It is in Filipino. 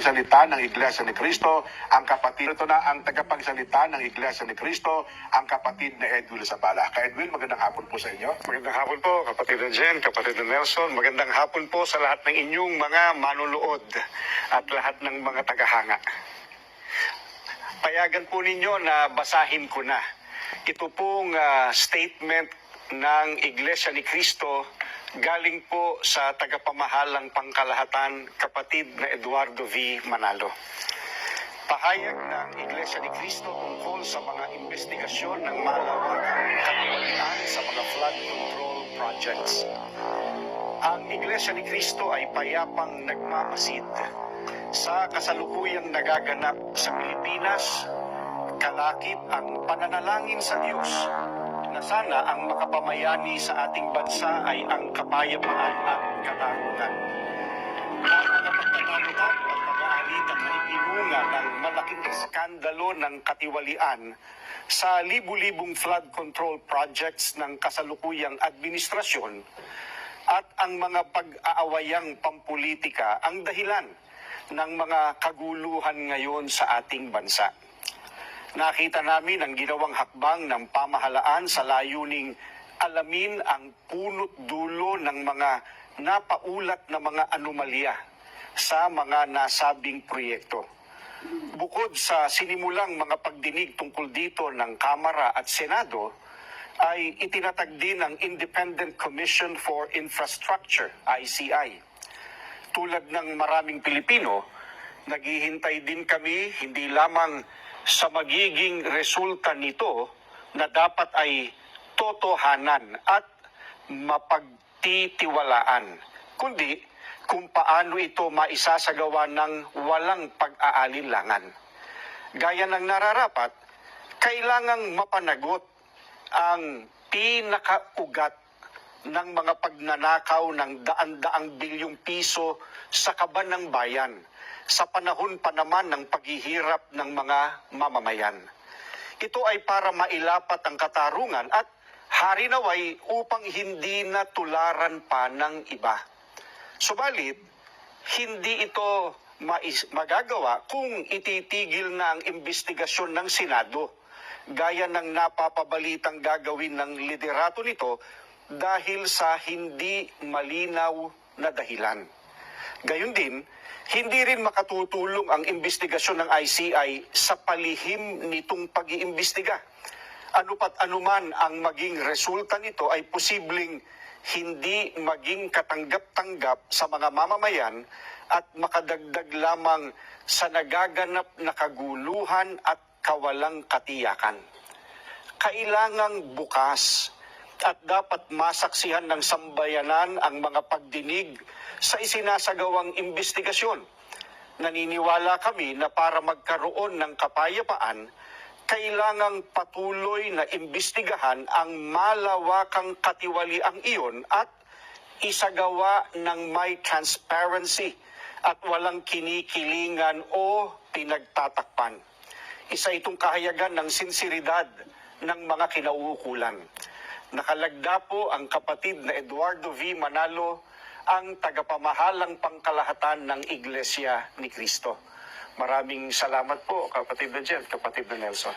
tagapagsalita ng Iglesia ni Cristo, ang kapatid. Ito na ang tagapagsalita ng Iglesia ni Cristo, ang kapatid na Edwin Zabala. Ka Edwin, magandang hapon po sa inyo. Magandang hapon po, kapatid na Jen, kapatid na Nelson. Magandang hapon po sa lahat ng inyong mga manunood at lahat ng mga tagahanga. Payagan po ninyo na basahin ko na. Ito pong ah, statement ng Iglesia ni Cristo galing po sa tagapamahalang pangkalahatan kapatid na Eduardo V. Manalo. Pahayag ng Iglesia ni Cristo tungkol sa mga investigasyon ng malawakang katiwalian sa mga flood control projects. Ang Iglesia ni Cristo ay payapang nagmamasid sa kasalukuyang nagaganap sa Pilipinas. Kalakip ang pananalangin sa Diyos sana ang makapamayani sa ating bansa ay ang kapayapaan at katarungan ang mga pagtatalo-talo at pag-aalitan na ipinunga ng malaking eskandalo ng katiwalian sa libu-libong flood control projects ng kasalukuyang administrasyon at ang mga pag-aawayang pampolitika ang dahilan ng mga kaguluhan ngayon sa ating bansa. Nakita namin ang ginawang hakbang ng pamahalaan sa layuning alamin ang punot dulo ng mga napaulat na mga anomalya sa mga nasabing proyekto. Bukod sa sinimulang mga pagdinig tungkol dito ng Kamara at Senado, ay itinatag din ang Independent Commission for Infrastructure, ICI. Tulad ng maraming Pilipino, naghihintay din kami hindi lamang sa magiging resulta nito na dapat ay totohanan at mapagtitiwalaan, kundi kung paano ito maisasagawa ng walang pag-aalinlangan. Gaya ng nararapat, kailangang mapanagot ang pinakaugat ng mga pagnanakaw ng daan-daang bilyong piso sa kaban ng bayan sa panahon pa naman ng paghihirap ng mga mamamayan. Ito ay para mailapat ang katarungan at harinaway upang hindi na tularan pa ng iba. Subalit, hindi ito magagawa kung ititigil na ang investigasyon ng Senado gaya ng napapabalitang gagawin ng liderato nito dahil sa hindi malinaw na dahilan. Gayun din, hindi rin makatutulong ang investigasyon ng ICI sa palihim nitong pag-iimbestiga. Ano pat anuman ang maging resulta nito ay posibleng hindi maging katanggap-tanggap sa mga mamamayan at makadagdag lamang sa nagaganap na kaguluhan at kawalang katiyakan. Kailangang bukas at dapat masaksihan ng sambayanan ang mga pagdinig sa isinasagawang investigasyon. Naniniwala kami na para magkaroon ng kapayapaan, kailangang patuloy na imbestigahan ang malawakang katiwaliang iyon at isagawa ng may transparency at walang kinikilingan o pinagtatakpan. Isa itong kahayagan ng sinseridad ng mga kinauukulan. Nakalagda po ang kapatid na Eduardo V. Manalo, ang tagapamahalang pangkalahatan ng Iglesia ni Cristo. Maraming salamat po, kapatid na Jen, kapatid na Nelson.